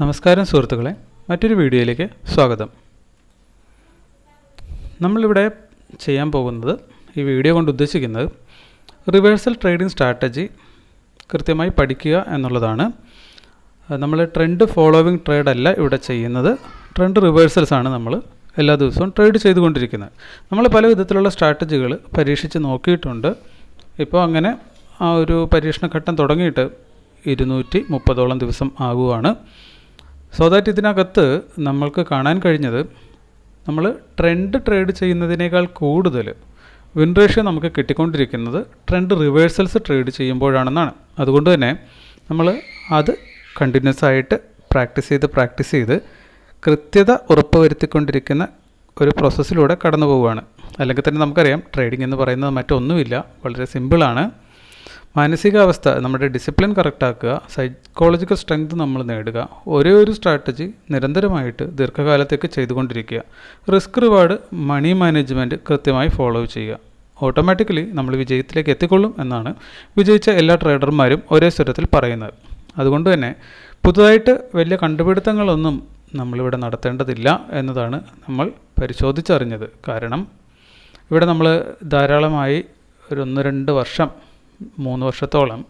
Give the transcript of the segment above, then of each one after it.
നമസ്കാരം സുഹൃത്തുക്കളെ മറ്റൊരു വീഡിയോയിലേക്ക് സ്വാഗതം. നമ്മളിവിടെ ചെയ്യാൻ പോകുന്നത് ഈ വീഡിയോ കൊണ്ട് ഉദ്ദേശിക്കുന്നത് റിവേഴ്സൽ ട്രേഡിംഗ് സ്ട്രാറ്റജി കൃത്യമായി പഠിക്കുക എന്നുള്ളതാണ്. നമ്മൾ ട്രെൻഡ് ഫോളോവിങ് ട്രേഡ് അല്ല ഇവിടെ ചെയ്യുന്നത്. ട്രെൻഡ് റിവേഴ്സൽസ് ആണ് നമ്മൾ എല്ലാ ദിവസവും ട്രേഡ് ചെയ്തുകൊണ്ടിരിക്കുന്നത്. നമ്മൾ പല വിധത്തിലുള്ള സ്ട്രാറ്റജികൾ പരീക്ഷിച്ച് നോക്കിയിട്ടുണ്ട്. ഇപ്പോൾ അങ്ങനെ ആ ഒരു പരീക്ഷണഘട്ടം തുടങ്ങിയിട്ട് ഇരുന്നൂറ്റി മുപ്പതോളം ദിവസം ആകുവാണ്. സോ ദാറ്റ് ഇതിനകത്ത് നമ്മൾക്ക് കാണാൻ കഴിഞ്ഞത് നമ്മൾ ട്രെൻഡ് ട്രേഡ് ചെയ്യുന്നതിനേക്കാൾ കൂടുതൽ വിൻ റേഷ്യോ നമുക്ക് കിട്ടിക്കൊണ്ടിരിക്കുന്നത് ട്രെൻഡ് റിവേഴ്സൽസ് ട്രേഡ് ചെയ്യുമ്പോഴാണെന്നാണ്. അതുകൊണ്ട് തന്നെ നമ്മൾ അത് കണ്ടിന്യൂസ് ആയിട്ട് പ്രാക്ടീസ് ചെയ്ത് പ്രാക്ടീസ് ചെയ്ത് കൃത്യത ഉറപ്പുവരുത്തിക്കൊണ്ടിരിക്കുന്ന ഒരു പ്രോസസ്സിലൂടെ കടന്നു പോവുകയാണ് അല്ലെങ്കിൽ തന്നെ നമുക്കറിയാം ട്രേഡിംഗ് എന്ന് പറയുന്നത് മറ്റൊന്നുമില്ല വളരെ സിമ്പിളാണ് മാനസികാവസ്ഥ നമ്മുടെ ഡിസിപ്ലിൻ കറക്റ്റാക്കുക സൈക്കോളജിക്കൽ സ്ട്രെങ്ത് നമ്മൾ നേടുക ഒരേ ഒരു സ്ട്രാറ്റജി നിരന്തരമായിട്ട് ദീർഘകാലത്തേക്ക് ചെയ്തുകൊണ്ടിരിക്കുക. റിസ്ക് റിവാർഡ് മണി മാനേജ്മെന്റ് കൃത്യമായി ഫോളോ ചെയ്യുക. ഓട്ടോമാറ്റിക്കലി നമ്മൾ വിജയത്തിലേക്ക് എത്തിക്കൊള്ളും എന്നാണ് വിജയിച്ച എല്ലാ ട്രേഡർമാരും ഒരേ സ്വരത്തിൽ പറയുന്നത്. അതുകൊണ്ട് തന്നെ പുതുതായിട്ട് വലിയ കണ്ടുപിടുത്തങ്ങളൊന്നും നമ്മളിവിടെ നടത്തേണ്ടതില്ല എന്നതാണ് നമ്മൾ പരിശോധിച്ചറിഞ്ഞത്. കാരണം ഇവിടെ നമ്മൾ ധാരാളമായി ഒരു ഒന്ന് രണ്ട് വർഷം മൂന്ന് വർഷത്തോളം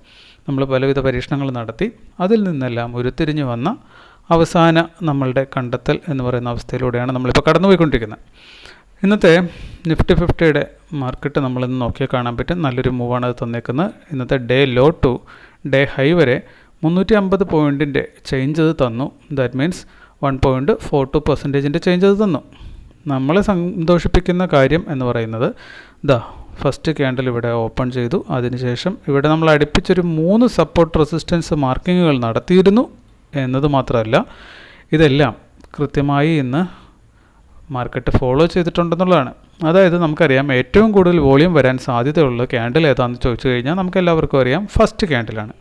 നമ്മൾ പലവിധ പരീക്ഷണങ്ങൾ നടത്തി അതിൽ നിന്നെല്ലാം ഉരുത്തിരിഞ്ഞു വന്ന അവസാന നമ്മളുടെ കണ്ടെത്തൽ എന്ന് പറയുന്ന അവസ്ഥയിലൂടെയാണ് നമ്മളിപ്പോൾ കടന്നുപോയിക്കൊണ്ടിരിക്കുന്നത്. ഇന്നത്തെ നിഫ്റ്റി ഫിഫ്റ്റിയുടെ മാർക്കറ്റ് നമ്മളിന്ന് നോക്കിയാൽ കാണാൻ പറ്റും. നല്ലൊരു മൂവാണ് അത് തന്നേക്കുന്നത്. ഇന്നത്തെ day low to day high വരെ മുന്നൂറ്റി അമ്പത് പോയിന്റിന്റെ ചേഞ്ച് അത് തന്നു. That means one point four two പെർസെന്റേജിന്റെ change അത് തന്നു. നമ്മളെ സന്തോഷിപ്പിക്കുന്ന കാര്യം എന്ന് പറയുന്നത് ദാ ഫസ്റ്റ് ക്യാൻഡിൽ ഇവിടെ ഓപ്പൺ ചെയ്തു. അതിനുശേഷം ഇവിടെ നമ്മൾ അടുപ്പിച്ചൊരു മൂന്ന് സപ്പോർട്ട് റെസിസ്റ്റൻസ് മാർക്കിങ്ങുകൾ നടത്തിയിരുന്നു എന്നത് മാത്രമല്ല ഇതെല്ലാം കൃത്യമായി ഇന്ന് മാർക്കറ്റ് ഫോളോ ചെയ്തിട്ടുണ്ടെന്നുള്ളതാണ്. അതായത് നമുക്കറിയാം ഏറ്റവും കൂടുതൽ വോളിയം വരാൻ സാധ്യതയുള്ള ക്യാൻഡിൽ ഏതാണെന്ന് ചോദിച്ചു കഴിഞ്ഞാൽ നമുക്ക് എല്ലാവർക്കും അറിയാം ഫസ്റ്റ് ക്യാൻഡിലാണ്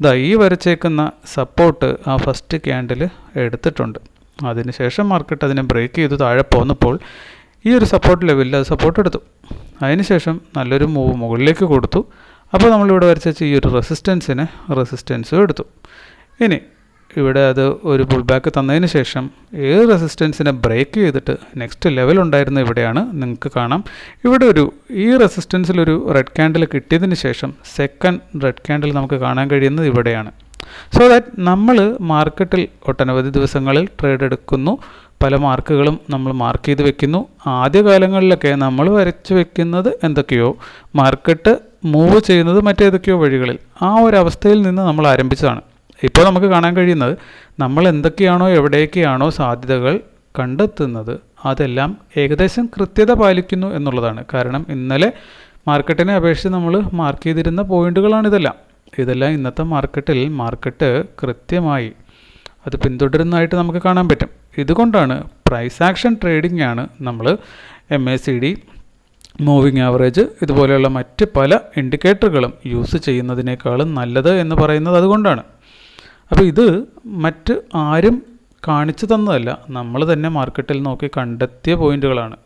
ഇതാ ഈ വരച്ചേക്കുന്ന സപ്പോർട്ട് ആ ഫസ്റ്റ് ക്യാൻഡിൽ എടുത്തിട്ടുണ്ട്. അതിനുശേഷം മാർക്കറ്റ് അതിനെ ബ്രേക്ക് ചെയ്ത് താഴെ പോന്നപ്പോൾ ഈ ഒരു സപ്പോർട്ട് ലെവലിൽ അത് സപ്പോർട്ട് എടുത്തു. അതിനുശേഷം നല്ലൊരു മൂവ് മുകളിലേക്ക് കൊടുത്തു. അപ്പോൾ നമ്മളിവിടെ വരച്ച ഈ ഒരു റെസിസ്റ്റൻസിന് റെസിസ്റ്റൻസും എടുത്തു. ഇനി ഇവിടെ അത് ഒരു പുൾ ബാക്ക് തന്നതിന് ശേഷം ഏത് റെസിസ്റ്റൻസിനെ ബ്രേക്ക് ചെയ്തിട്ട് നെക്സ്റ്റ് ലെവൽ ഉണ്ടായിരുന്ന ഇവിടെയാണ് നിങ്ങൾക്ക് കാണാം. ഇവിടെ ഒരു ഈ റെസിസ്റ്റൻസിലൊരു റെഡ് ക്യാൻഡിൽ കിട്ടിയതിന് ശേഷം സെക്കൻഡ് റെഡ് ക്യാൻഡിൽ നമുക്ക് കാണാൻ കഴിയുന്നത് ഇവിടെയാണ്. സോ ദാറ്റ് നമ്മൾ മാർക്കറ്റിൽ ഒട്ടനവധി ദിവസങ്ങളിൽ ട്രേഡ് എടുക്കുന്നു. പല മാർക്കുകളും നമ്മൾ മാർക്ക് ചെയ്ത് വെക്കുന്നു. ആദ്യ കാലങ്ങളിലൊക്കെ നമ്മൾ വരച്ച് വെക്കുന്നത് എന്തൊക്കെയോ? മാർക്കറ്റ് മൂവ് ചെയ്യുന്നത് മറ്റേതൊക്കെയോ വഴികളിൽ. ആ ഒരു അവസ്ഥയിൽ നിന്ന് നമ്മൾ ആരംഭിച്ചതാണ്. ഇപ്പോൾ നമുക്ക് കാണാൻ കഴിയുന്നത് നമ്മൾ എന്തൊക്കെയാണോ എവിടേക്കാണോ സാധ്യതകൾ കണ്ടെത്തുന്നത് അതെല്ലാം ഏകദേശം കൃത്യത പാലിക്കുന്നു എന്നുള്ളതാണ്. കാരണം ഇന്നലെ മാർക്കറ്റിനെ അപേക്ഷിച്ച് നമ്മൾ മാർക്ക് ചെയ്തിരുന്ന പോയിന്റുകളാണ് ഇതെല്ലാം. ഇതെല്ലാം ഇന്നത്തെ മാർക്കറ്റിൽ മാർക്കറ്റ് കൃത്യമായി അത് പിന്തുടരുന്നതായിട്ട് നമുക്ക് കാണാൻ പറ്റും. ഇതുകൊണ്ടാണ് പ്രൈസ് ആക്ഷൻ ട്രേഡിംഗ് ആണ് നമ്മൾ M A C D moving average ഇതുപോലെയുള്ള മറ്റ് പല ഇൻഡിക്കേറ്ററുകളും യൂസ് ചെയ്യുന്നതിനേക്കാളും നല്ലത് എന്ന് പറയുന്നത് അതുകൊണ്ടാണ്. അപ്പോൾ ഇത് മറ്റ് ആരും കാണിച്ചു തന്നതല്ല നമ്മൾ തന്നെ മാർക്കറ്റിൽ നോക്കി കണ്ടെത്തിയ പോയിന്റുകളാണ്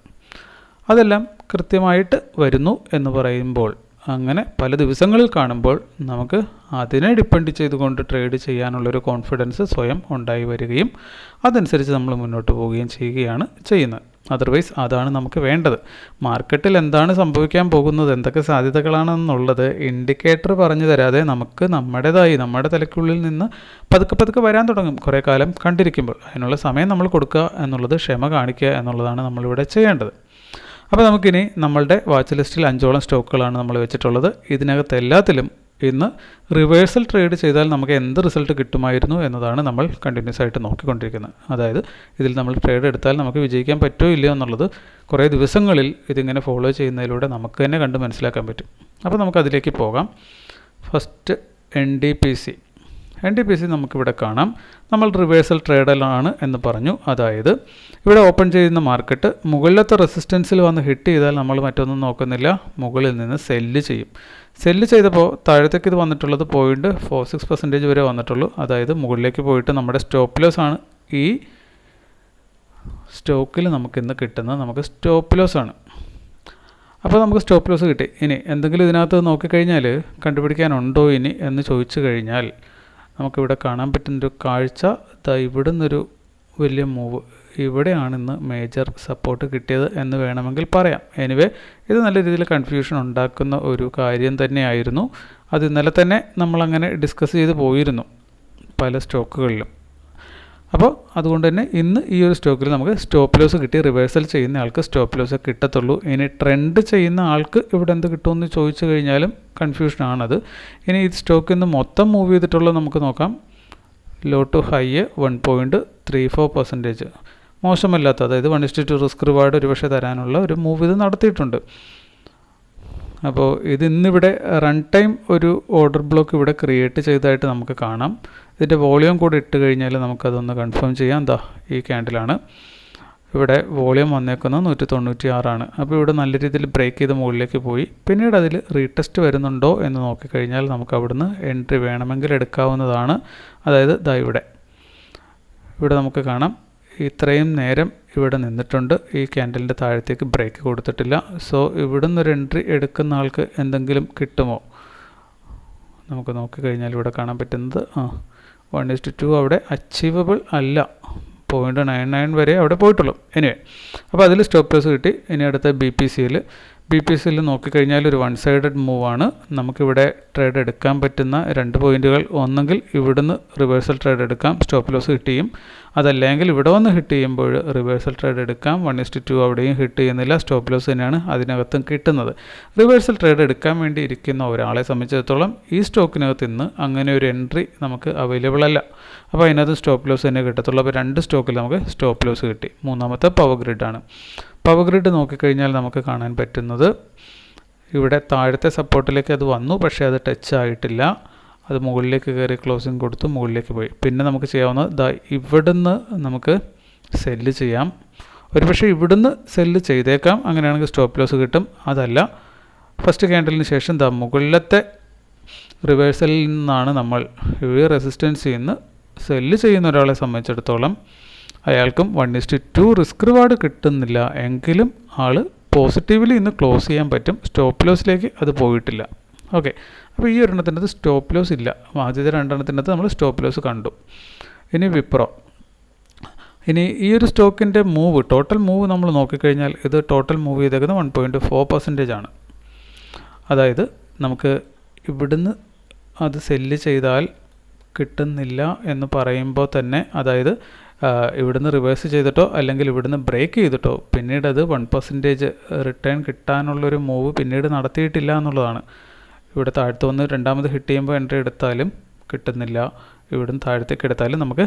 അതെല്ലാം കൃത്യമായിട്ട് വരുന്നു എന്ന് പറയുമ്പോൾ അങ്ങനെ പല ദിവസങ്ങളിൽ കാണുമ്പോൾ നമുക്ക് അതിനെ ഡിപ്പെൻഡ് ചെയ്തുകൊണ്ട് ട്രേഡ് ചെയ്യാനുള്ളൊരു കോൺഫിഡൻസ് സ്വയം ഉണ്ടായി വരികയും അതനുസരിച്ച് നമ്മൾ മുന്നോട്ട് പോവുകയും ചെയ്യുകയാണ് ചെയ്യുന്നത്. അതർവൈസ് അതാണ് നമുക്ക് വേണ്ടത്. മാർക്കറ്റിൽ എന്താണ് സംഭവിക്കാൻ പോകുന്നത്? എന്തൊക്കെ സാധ്യതകളാണെന്നുള്ളത് ഇൻഡിക്കേറ്റർ പറഞ്ഞു തരാതെ നമുക്ക് നമ്മുടേതായി നമ്മുടെ തലയ്ക്കുള്ളിൽ നിന്ന് പതുക്കെ പതുക്കെ വരാൻ തുടങ്ങും. കുറേ കാലം കണ്ടിരിക്കുമ്പോൾ അതിനുള്ള സമയം നമ്മൾ കൊടുക്കുക എന്നുള്ളത് ക്ഷമ കാണിക്കുക എന്നുള്ളതാണ് നമ്മളിവിടെ ചെയ്യേണ്ടത്. അപ്പോൾ നമുക്കിനി നമ്മളുടെ വാച്ച് ലിസ്റ്റിൽ അഞ്ചോളം സ്റ്റോക്കുകളാണ് നമ്മൾ വെച്ചിട്ടുള്ളത്. ഇതിനകത്ത് എല്ലാത്തിലും ഇന്ന് റിവേഴ്സൽ ട്രേഡ് ചെയ്താൽ നമുക്ക് എന്ത് റിസൾട്ട് കിട്ടുമായിരുന്നു എന്നതാണ് നമ്മൾ കണ്ടിന്യൂസ് ആയിട്ട് നോക്കിക്കൊണ്ടിരിക്കുന്നത്. അതായത് ഇതിൽ നമ്മൾ ട്രേഡ് എടുത്താൽ നമുക്ക് വിജയിക്കാൻ പറ്റുമോ ഇല്ലയോ എന്നുള്ളത് കുറേ ദിവസങ്ങളിൽ ഇതിങ്ങനെ ഫോളോ ചെയ്യുന്നതിലൂടെ നമുക്ക് തന്നെ കണ്ട് മനസ്സിലാക്കാൻ പറ്റും. അപ്പോൾ നമുക്ക് അതിലേക്ക് പോകാം. First N D P C. N D P C നമുക്കിവിടെ കാണാം. നമ്മൾ റിവേഴ്സൽ ട്രേഡലാണ് എന്ന് പറഞ്ഞു. അതായത് ഇവിടെ ഓപ്പൺ ചെയ്യുന്ന മാർക്കറ്റ് മുകളിലത്തെ റെസിസ്റ്റൻസിൽ വന്ന് ഹിറ്റ് ചെയ്താൽ നമ്മൾ മറ്റൊന്നും നോക്കുന്നില്ല. മുകളിൽ നിന്ന് സെല്ല് ചെയ്യും. സെല്ല് ചെയ്തപ്പോൾ താഴത്തേക്ക് ഇത് വന്നിട്ടുള്ളത് പോയിന്റ് ഫോർ സിക്സ് പെർസെന്റേജ് വരെ വന്നിട്ടുള്ളൂ. അതായത് മുകളിലേക്ക് പോയിട്ട് നമ്മുടെ സ്റ്റോപ്പ് ലോസ് ആണ്. ഈ സ്റ്റോക്കിൽ നമുക്കിന്ന് കിട്ടുന്നത് നമുക്ക് സ്റ്റോപ്പ് ലോസ് ആണ്. അപ്പോൾ നമുക്ക് സ്റ്റോപ്പ് ലോസ് കിട്ടി. ഇനി എന്തെങ്കിലും ഇതിനകത്ത് നോക്കിക്കഴിഞ്ഞാൽ കണ്ടുപിടിക്കാനുണ്ടോ ഇനി എന്ന് ചോദിച്ചു കഴിഞ്ഞാൽ നമുക്കിവിടെ കാണാൻ പറ്റുന്നൊരു കാഴ്ച. ദാ ഇവിടെ നിന്നൊരു വലിയ മൂവ് ഇവിടെയാണ് ഇന്ന് മേജർ സപ്പോർട്ട് കിട്ടിയത് എന്ന് വേണമെങ്കിൽ പറയാം. എനിവേ ഇത് നല്ല രീതിയിൽ കൺഫ്യൂഷൻ ഉണ്ടാക്കുന്ന ഒരു കാര്യം തന്നെയായിരുന്നു. അത് ഇന്നലെ തന്നെ നമ്മളങ്ങനെ ഡിസ്കസ് ചെയ്ത് പോയിരുന്നു പല സ്റ്റോക്കുകളിലും അപ്പോൾ അതുകൊണ്ട് തന്നെ ഇന്ന് ഈ ഒരു സ്റ്റോക്കിൽ നമുക്ക് സ്റ്റോപ്പ് ലോസ് കിട്ടി. റിവേഴ്സൽ ചെയ്യുന്ന ആൾക്ക് സ്റ്റോപ്പ് ലോസ് കിട്ടത്തുള്ളൂ. ഇനി ട്രെൻഡ് ചെയ്യുന്ന ആൾക്ക് ഇവിടെ എന്ത് കിട്ടുമെന്ന് ചോദിച്ചു കഴിഞ്ഞാലും കൺഫ്യൂഷനാണത് ഇനി ഈ സ്റ്റോക്കിൽ നിന്ന് മൊത്തം മൂവ് ചെയ്തിട്ടുള്ളത് നമുക്ക് നോക്കാം. Low to high one point three four percentage മോശമല്ലാത്ത അതായത് one is to two risk reward ഒരു പക്ഷേ തരാനുള്ള ഒരു മൂവ് ഇത് നടത്തിയിട്ടുണ്ട്. അപ്പോൾ ഇത് ഇന്നിവിടെ റൺ ടൈം ഒരു ഓർഡർ ബ്ലോക്ക് ഇവിടെ ക്രിയേറ്റ് ചെയ്തതായിട്ട് നമുക്ക് കാണാം. ഇതിന്റെ വോളിയം കൂടി ഇട്ട് കഴിഞ്ഞാൽ നമുക്കതൊന്ന് കൺഫേം ചെയ്യാം. എന്താ ഈ ക്യാൻഡിലാണ്. ഇവിടെ വോളിയം വന്നേക്കുന്നത് നൂറ്റി തൊണ്ണൂറ്റി ആറാണ് അപ്പോൾ ഇവിടെ നല്ല രീതിയിൽ ബ്രേക്ക് ചെയ്ത് മുകളിലേക്ക് പോയി. പിന്നീട് അതിൽ റീടെസ്റ്റ് വരുന്നുണ്ടോ എന്ന് നോക്കിക്കഴിഞ്ഞാൽ നമുക്ക് അവിടുന്ന് എൻട്രി വേണമെങ്കിൽ എടുക്കാവുന്നതാണ്. അതായത് ദാ ഇവിടെ. ഇവിടെ നമുക്ക് കാണാം. ഇത്രയും നേരം ഇവിടെ നിന്നിട്ടുണ്ട്. ഈ ക്യാൻഡലിന്റെ താഴത്തേക്ക് ബ്രേക്ക് കൊടുത്തിട്ടില്ല. സോ ഇവിടുന്ന് ഒരു എൻട്രി എടുക്കുന്ന ആൾക്ക് എന്തെങ്കിലും കിട്ടുമോ? നമുക്ക് നോക്കിക്കഴിഞ്ഞാൽ ഇവിടെ കാണാൻ പറ്റുന്നത്. ആ വൺ ഇസ്റ്റ് ടു അവിടെ അച്ചീവബിൾ അല്ല. പോയിന്റ് നയൻ നയൻ വരെ അവിടെ പോയിട്ടുള്ളൂ. എനിവേ അപ്പോൾ അതിൽ സ്റ്റോപ്പ് ലോസ് കിട്ടി. ഇനി അടുത്ത ബി പി സിയിൽ ബി പി സിയിൽ നോക്കിക്കഴിഞ്ഞാൽ ഒരു വൺ സൈഡഡ് മൂവാണ് നമുക്കിവിടെ ട്രേഡ് എടുക്കാൻ പറ്റുന്ന രണ്ട് പോയിന്റുകൾ ഒന്നെങ്കിൽ ഇവിടുന്ന് റിവേഴ്സൽ ട്രേഡ് എടുക്കാം. സ്റ്റോപ്പ് ലോസ് ചെയ്യും അതല്ലെങ്കിൽ ഇവിടെ വന്ന് ഹിറ്റ് ചെയ്യുമ്പോൾ റിവേഴ്സൽ ട്രേഡ് എടുക്കാം. One is to two hit ചെയ്യുന്നില്ല. സ്റ്റോപ്പ് ലോസ് തന്നെയാണ് അതിനകത്തും കിട്ടുന്നത്. റിവേഴ്സൽ ട്രേഡ് എടുക്കാൻ വേണ്ടി ഇരിക്കുന്ന ഒരാളെ സംബന്ധിച്ചിടത്തോളം ഈ സ്റ്റോക്കിനകത്ത് ഇന്ന് അങ്ങനെ ഒരു എൻട്രി നമുക്ക് അവൈലബിൾ അല്ല. അപ്പോൾ അതിനകത്ത് സ്റ്റോപ്പ് ലോസ് തന്നെ കിട്ടത്തുള്ളൂ. അപ്പോൾ രണ്ട് സ്റ്റോക്കിൽ നമുക്ക് സ്റ്റോപ്പ് ലോസ് കിട്ടി. മൂന്നാമത്തെ പവർ ഗ്രിഡാണ് പവർ ഗ്രിഡ് നോക്കിക്കഴിഞ്ഞാൽ നമുക്ക് കാണാൻ പറ്റുന്നത് ഇവിടെ താഴത്തെ സപ്പോർട്ടിലേക്ക് അത് വന്നു. പക്ഷേ അത് ടച്ച് ആയിട്ടില്ല. അത് മുകളിലേക്ക് കയറി ക്ലോസിങ് കൊടുത്ത് മുകളിലേക്ക് പോയി. പിന്നെ നമുക്ക് ചെയ്യാവുന്നത് ദാ ഇവിടുന്ന് നമുക്ക് സെല്ല് ചെയ്യാം. ഒരുപക്ഷെ ഇവിടുന്ന് സെല്ല് ചെയ്തേക്കാം. അങ്ങനെയാണെങ്കിൽ സ്റ്റോപ്പ് ലോസ് കിട്ടും. അതല്ല. ഫസ്റ്റ് ക്യാൻഡലിന് ശേഷം ദാ മുകളിലത്തെ റിവേഴ്സലിൽ നിന്നാണ് നമ്മൾ ഈ റെസിസ്റ്റൻസിൽ നിന്ന് സെല്ല് ചെയ്യുന്ന ഒരാളെ സംബന്ധിച്ചിടത്തോളം അയാൾക്കും one is to two risk reward കിട്ടുന്നില്ല. എങ്കിലും ആൾ പോസിറ്റീവ്ലി ഇന്ന് ക്ലോസ് ചെയ്യാൻ പറ്റും. സ്റ്റോപ്പ് ലോസിലേക്ക് അത് പോയിട്ടില്ല. ഓക്കെ അപ്പോൾ ഈ ഒരെണ്ണത്തിനകത്ത് സ്റ്റോപ്പ് ലോസ് ഇല്ല. ആദ്യത്തെ രണ്ടെണ്ണത്തിനകത്ത് നമ്മൾ സ്റ്റോപ്പ് ലോസ് കണ്ടു. ഇനി വിപ്രോ. ഇനി ഈ ഒരു സ്റ്റോക്കിന്റെ മൂവ് ടോട്ടൽ മൂവ് നമ്മൾ നോക്കിക്കഴിഞ്ഞാൽ ഇത് ടോട്ടൽ മൂവ് ചെയ്തേക്കുന്നത് വൺ പോയിന്റ് ഫോർ പെർസെന്റേജ് ആണ്. അതായത് നമുക്ക് ഇവിടുന്ന് അത് സെല്ല് ചെയ്താൽ കിട്ടുന്നില്ല എന്ന് പറയുമ്പോൾ തന്നെ അതായത് ഇവിടുന്ന് റിവേഴ്സ് ചെയ്തിട്ടോ അല്ലെങ്കിൽ ഇവിടുന്ന് ബ്രേക്ക് ചെയ്തിട്ടോ പിന്നീട് അത് വൺ പെർസെന്റേജ് റിട്ടേൺ കിട്ടാനുള്ളൊരു മൂവ് പിന്നീട് നടത്തിയിട്ടില്ല എന്നുള്ളതാണ്. ഇവിടെ താഴത്ത് വന്ന് രണ്ടാമത് ഹിറ്റ് ചെയ്യുമ്പോൾ എൻട്രി എടുത്താലും കിട്ടുന്നില്ല. ഇവിടുന്ന് താഴത്തേക്ക് എടുത്താലും നമുക്ക്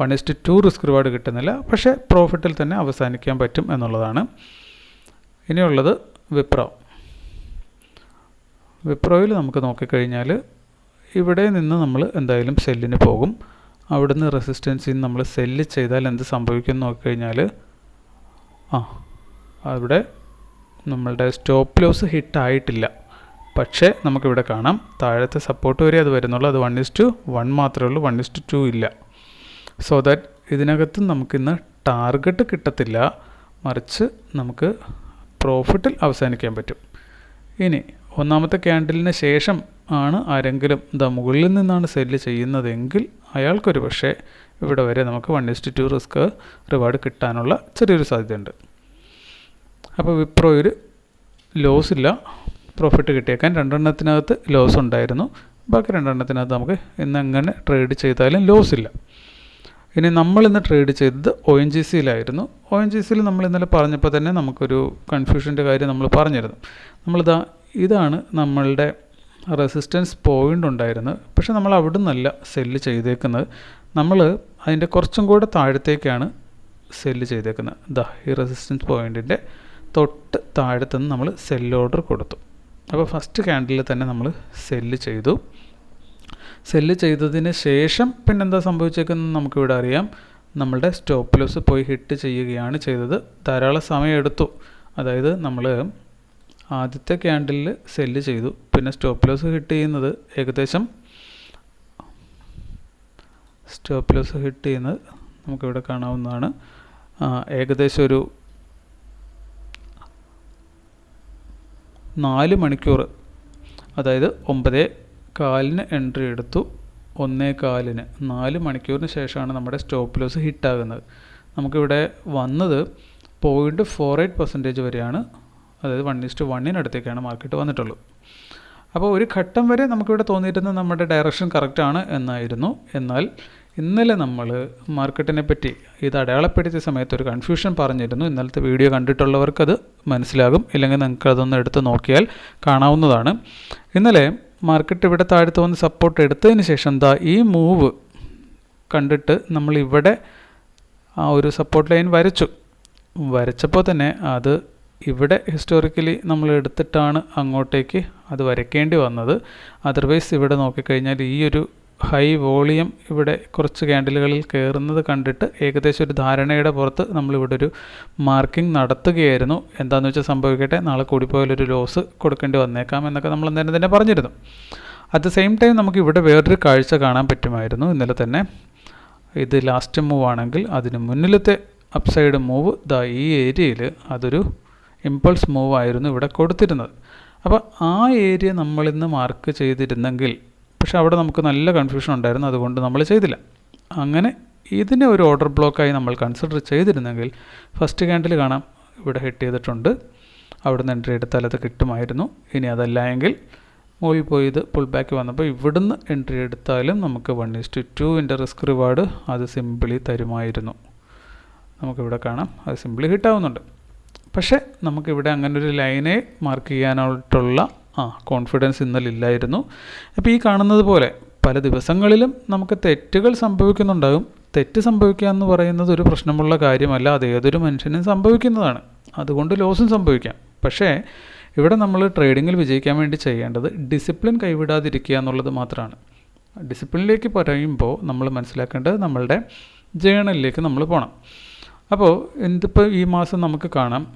one is to two risk reward കിട്ടുന്നില്ല. പക്ഷേ പ്രോഫിറ്റിൽ തന്നെ അവസാനിക്കാൻ പറ്റും എന്നുള്ളതാണ്. ഇനിയുള്ളത് വിപ്രോ. വിപ്രോയിൽ നമുക്ക് നോക്കിക്കഴിഞ്ഞാൽ ഇവിടെ നിന്ന് നമ്മൾ എന്തായാലും സെല്ലിന് പോകും. അവിടുന്ന് റെസിസ്റ്റൻസിൽ നമ്മൾ സെല്ല് ചെയ്താൽ എന്ത് സംഭവിക്കും എന്ന് നോക്കിക്കഴിഞ്ഞാൽ ആ അവിടെ നമ്മളുടെ സ്റ്റോപ്പ് ലോസ് ഹിറ്റ് ആയിട്ടില്ല. പക്ഷേ നമുക്കിവിടെ കാണാം. താഴത്തെ സപ്പോർട്ട് വരെ അത് വരുന്നുള്ളൂ. അത് വൺ ഇസ് ടു വൺ മാത്രമേ ഉള്ളൂ. വൺ ഇസ് ടു ടു ഇല്ല. സോ ദാറ്റ് ഇതിനകത്ത് നമുക്കിന്ന് ടാർഗറ്റ് കിട്ടത്തില്ല. മറിച്ച് നമുക്ക് പ്രോഫിറ്റിൽ അവസാനിക്കാൻ പറ്റും. ഇനി ഒന്നാമത്തെ ക്യാൻഡിലിന് ശേഷം ആണ് ആരെങ്കിലും ദ മുകളിൽ നിന്നാണ് സെല്ല് ചെയ്യുന്നതെങ്കിൽ അയാൾക്കൊരു പക്ഷേ ഇവിടെ വരെ നമുക്ക് one is to two risk reward കിട്ടാനുള്ള ചെറിയൊരു സാധ്യതയുണ്ട്. അപ്പോൾ വിപ്രോയിൽ ലോസ് ഇല്ല. പ്രോഫിറ്റ് കിട്ടിയേക്കാൻ രണ്ടെണ്ണത്തിനകത്ത് ലോസ് ഉണ്ടായിരുന്നു. ബാക്കി രണ്ടെണ്ണത്തിനകത്ത് നമുക്ക് ഇന്ന് എങ്ങനെ ട്രേഡ് ചെയ്താലും ലോസ് ഇല്ല. ഇനി നമ്മൾ ഇന്ന് ട്രേഡ് ചെയ്തത് ഒ എൻ ജി സിയിലായിരുന്നു ഒ എൻ ജി സിയിൽ നമ്മൾ ഇന്നലെ പറഞ്ഞപ്പോൾ തന്നെ നമുക്കൊരു കൺഫ്യൂഷന്റെ കാര്യം നമ്മൾ പറഞ്ഞിരുന്നു. നമ്മളിതാ ഇതാണ് നമ്മളുടെ റെസിസ്റ്റൻസ് പോയിന്റ് ഉണ്ടായിരുന്നത്. പക്ഷെ നമ്മൾ അവിടെ നിന്നല്ല സെല്ല് ചെയ്തേക്കുന്നത്. നമ്മൾ അതിന്റെ കുറച്ചും കൂടെ താഴത്തേക്കാണ് സെല്ല് ചെയ്തേക്കുന്നത്. ദാ ഈ റെസിസ്റ്റൻസ് പോയിന്റിന്റെ തൊട്ട് താഴത്തുനിന്ന് നമ്മൾ സെല്ല് ഓർഡർ കൊടുത്തു. അപ്പോൾ ഫസ്റ്റ് ക്യാൻഡിൽ തന്നെ നമ്മൾ സെല്ല് ചെയ്തു. സെല്ല് ചെയ്തതിന് ശേഷം പിന്നെന്താ സംഭവിച്ചേക്കുന്നത് നമുക്കിവിടെ അറിയാം. നമ്മളുടെ സ്റ്റോപ്പ് ലോസ് പോയി ഹിറ്റ് ചെയ്യുകയാണ് ചെയ്തത്. ധാരാളം സമയം എടുത്തു. അതായത് നമ്മൾ ആദ്യത്തെ ക്യാൻഡിലിൽ സെല്ല് ചെയ്തു. പിന്നെ സ്റ്റോപ്പ് ലോസ് ഹിറ്റ് ചെയ്യുന്നത് ഏകദേശം സ്റ്റോപ്പ് ലോസ് ഹിറ്റ് ചെയ്യുന്നത് നമുക്കിവിടെ കാണാവുന്നതാണ്. ഏകദേശം ഒരു നാല് മണിക്കൂർ. അതായത് ഒമ്പതേ കാലിന് എൻട്രി എടുത്തു ഒന്നേ കാലിന്. നാല് മണിക്കൂറിന് ശേഷമാണ് നമ്മുടെ സ്റ്റോപ്പ് ലോസ് ഹിറ്റാകുന്നത് നമുക്കിവിടെ വന്നത് പോയിന്റ് ഫോർ എയ്റ്റ് പെർസെന്റേജ് വരെയാണ്. അതായത് വൺ ഇസ്റ്റ് വണ്ണിനടുത്തേക്കാണ് മാർക്കറ്റ് വന്നിട്ടുള്ളത്. അപ്പോൾ ഒരു ഘട്ടം വരെ നമുക്കിവിടെ തോന്നിയിരുന്നത് നമ്മുടെ ഡയറക്ഷൻ കറക്റ്റാണ് എന്നായിരുന്നു. എന്നാൽ ഇന്നലെ നമ്മൾ മാർക്കറ്റിനെ പറ്റി ഇത് അടയാളപ്പെടുത്തിയ സമയത്ത് ഒരു കൺഫ്യൂഷൻ പറഞ്ഞിരുന്നു. ഇന്നലത്തെ വീഡിയോ കണ്ടിട്ടുള്ളവർക്കത് മനസ്സിലാകും. ഇല്ലെങ്കിൽ നിങ്ങൾക്ക് അതൊന്ന് എടുത്ത് നോക്കിയാൽ കാണാവുന്നതാണ്. ഇന്നലെ മാർക്കറ്റ് ഇവിടെ താഴത്ത് വന്ന് സപ്പോർട്ട് എടുത്തതിന് ശേഷം ദാ ഈ മൂവ് കണ്ടിട്ട് നമ്മൾ ഇവിടെ ആ ഒരു സപ്പോർട്ട് ലൈൻ വരച്ചു. വരച്ചപ്പോൾ തന്നെ അത് ഇവിടെ ഹിസ്റ്റോറിക്കലി നമ്മൾ എടുത്തിട്ടാണ് അങ്ങോട്ടേക്ക് അത് വരയ്ക്കേണ്ടി വന്നത്. അതർവൈസ് ഇവിടെ നോക്കിക്കഴിഞ്ഞാൽ ഈ ഒരു ഹൈ വോളിയം ഇവിടെ കുറച്ച് ക്യാൻഡിലുകളിൽ കയറുന്നത് കണ്ടിട്ട് ഏകദേശം ഒരു ധാരണയുടെ പുറത്ത് നമ്മളിവിടെ ഒരു മാർക്കിംഗ് നടത്തുകയായിരുന്നു. എന്താണെന്ന് വെച്ചാൽ സംഭവിക്കട്ടെ നാളെ കൂടിപ്പോയാലൊരു ലോസ് കൊടുക്കേണ്ടി വന്നേക്കാം എന്നൊക്കെ നമ്മൾ അന്നേരം തന്നെ പറഞ്ഞിരുന്നു. അറ്റ് ദ സെയിം ടൈം നമുക്ക് ഇവിടെ വേറൊരു കാഴ്ച കാണാൻ പറ്റുമായിരുന്നു ഇന്നലെ തന്നെ. ഇത് ലാസ്റ്റ് മൂവ് ആണെങ്കിൽ അതിന് മുന്നിലത്തെ അപ്സൈഡ് മൂവ് ദാ ഈ ഏരിയയിൽ അതൊരു ഇമ്പൾസ് മൂവ് ആയിരുന്നു ഇവിടെ കൊടുത്തിരുന്നത്. അപ്പോൾ ആ ഏരിയ നമ്മളിന്ന് മാർക്ക് ചെയ്തിരുന്നെങ്കിൽ പക്ഷെ അവിടെ നമുക്ക് നല്ല കൺഫ്യൂഷൻ ഉണ്ടായിരുന്നു. അതുകൊണ്ട് നമ്മൾ ചെയ്തില്ല. അങ്ങനെ ഇതിനെ ഒരു ഓർഡർ ബ്ലോക്കായി നമ്മൾ കൺസിഡർ ചെയ്തിരുന്നെങ്കിൽ ഫസ്റ്റ് ക്യാൻഡിൽ കാണാം. ഇവിടെ ഹിറ്റ് ചെയ്തിട്ടുണ്ട്. അവിടെ നിന്ന് എൻട്രി എടുത്താൽ അത് കിട്ടുമായിരുന്നു. ഇനി അതല്ല എങ്കിൽ മുകളിൽ പോയി ഇത് പുൾ ബാക്ക് വന്നപ്പോൾ ഇവിടുന്ന് എൻട്രി എടുത്താലും നമുക്ക് വൺ ഇസ്റ്റു ടുവിന്റെ റിസ്ക് റിവാർഡ് അത് സിമ്പിളി തരുമായിരുന്നു. നമുക്കിവിടെ കാണാം. അത് സിമ്പിളി ഹിറ്റാവുന്നുണ്ട് പക്ഷേ നമുക്കിവിടെ അങ്ങനൊരു ലൈനെ മാർക്ക് ചെയ്യാനായിട്ടുള്ള ആ കോൺഫിഡൻസ് ഇന്നലെ ഇല്ലായിരുന്നു അപ്പോൾ ഈ കാണുന്നത് പോലെ പല ദിവസങ്ങളിലും നമുക്ക് തെറ്റുകൾ സംഭവിക്കുന്നുണ്ടാകും. തെറ്റ് സംഭവിക്കുക എന്ന് പറയുന്നത് ഒരു പ്രശ്നമുള്ള കാര്യമല്ല. അത് ഏതൊരു മനുഷ്യനും സംഭവിക്കുന്നതാണ്. അതുകൊണ്ട് ലോസും സംഭവിക്കാം. പക്ഷേ ഇവിടെ നമ്മൾ ട്രേഡിങ്ങിൽ വിജയിക്കാൻ വേണ്ടി ചെയ്യേണ്ടത് ഡിസിപ്ലിൻ കൈവിടാതിരിക്കുക എന്നുള്ളത് മാത്രമാണ്. ഡിസിപ്ലിനിലേക്ക് പറയുമ്പോൾ നമ്മൾ മനസ്സിലാക്കേണ്ടത് നമ്മളുടെ ജേണലിലേക്ക് നമ്മൾ പോകണം അപ്പോൾ എന്തിപ്പോൾ ഈ മാസം നമുക്ക് കാണാം.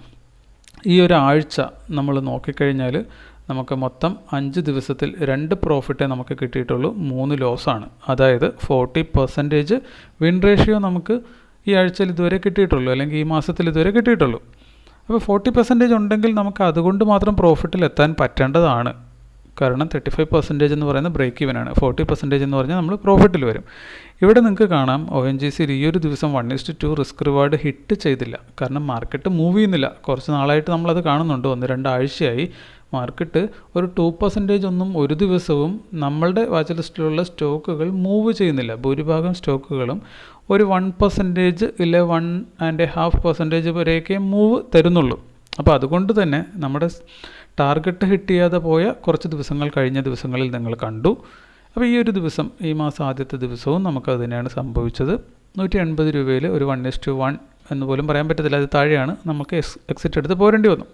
ഈ ഒരു ആഴ്ച നമ്മൾ നോക്കിക്കഴിഞ്ഞാൽ നമുക്ക് മൊത്തം അഞ്ച് ദിവസത്തിൽ രണ്ട് പ്രോഫിറ്റേ നമുക്ക് കിട്ടിയിട്ടുള്ളൂ. മൂന്ന് ലോസാണ് അതായത് ഫോർട്ടി പെർസെന്റേജ് വിൻ റേഷ്യോ നമുക്ക് ഈ ആഴ്ചയിൽ ഇതുവരെ കിട്ടിയിട്ടുള്ളൂ. അല്ലെങ്കിൽ ഈ മാസത്തിൽ ഇതുവരെ കിട്ടിയിട്ടുള്ളൂ. അപ്പോൾ ഫോർട്ടി പെർസെന്റേജ് ഉണ്ടെങ്കിൽ നമുക്ക് അതുകൊണ്ട് മാത്രം പ്രോഫിറ്റിൽ എത്താൻ പറ്റേണ്ടതാണ്. കാരണം തേർട്ടി ഫൈവ് പെർസെന്റേജ് എന്ന് പറയുന്നത് ബ്രേക്ക് ഇവനാണ് ഫോർട്ടി പെർസെന്റേജ് എന്ന് പറഞ്ഞാൽ നമ്മൾ പ്രോഫിറ്റിൽ വരും. ഇവിടെ നിങ്ങൾക്ക് കാണാം ഒ എൻ ജി സിയിൽ ഈ ഒരു ദിവസം one is to two risk reward hit ചെയ്തില്ല. കാരണം മാർക്കറ്റ് മൂവ് ചെയ്യുന്നില്ല. കുറച്ച് നാളായിട്ട് നമ്മളത് കാണുന്നുണ്ട്. ഒന്ന് രണ്ടാഴ്ചയായി മാർക്കറ്റ് ഒരു ടു പെർസെന്റേജ് ഒന്നും ഒരു ദിവസവും നമ്മളുടെ വാച്ച് ലിസ്റ്റിലുള്ള സ്റ്റോക്കുകൾ മൂവ് ചെയ്യുന്നില്ല. ഭൂരിഭാഗം സ്റ്റോക്കുകളും ഒരു വൺ പെർസെന്റേജ് ഇല്ല വൺ ആൻഡ് ഹാഫ് പെർസെന്റേജ് വരെയൊക്കെ മൂവ് തരുന്നുള്ളൂ. അപ്പോൾ അതുകൊണ്ട് തന്നെ നമ്മുടെ ടാർഗറ്റ് ഹിറ്റ് ചെയ്യാതെ പോയ കുറച്ച് ദിവസങ്ങൾ കഴിഞ്ഞ ദിവസങ്ങളിൽ നിങ്ങൾ കണ്ടു. അപ്പോൾ ഈ ഒരു ദിവസം ഈ മാസം ആദ്യത്തെ ദിവസവും നമുക്ക് തന്നെയാണ് സംഭവിച്ചത്. നൂറ്റി എൺപത് രൂപയിൽ ഒരു വൺ എസ് ടു വൺ എന്ന് പോലും പറയാൻ പറ്റത്തില്ല അത് താഴെയാണ്. നമുക്ക് എക്സ് എക്സിറ്റ് എടുത്ത് പോരേണ്ടി വന്നു.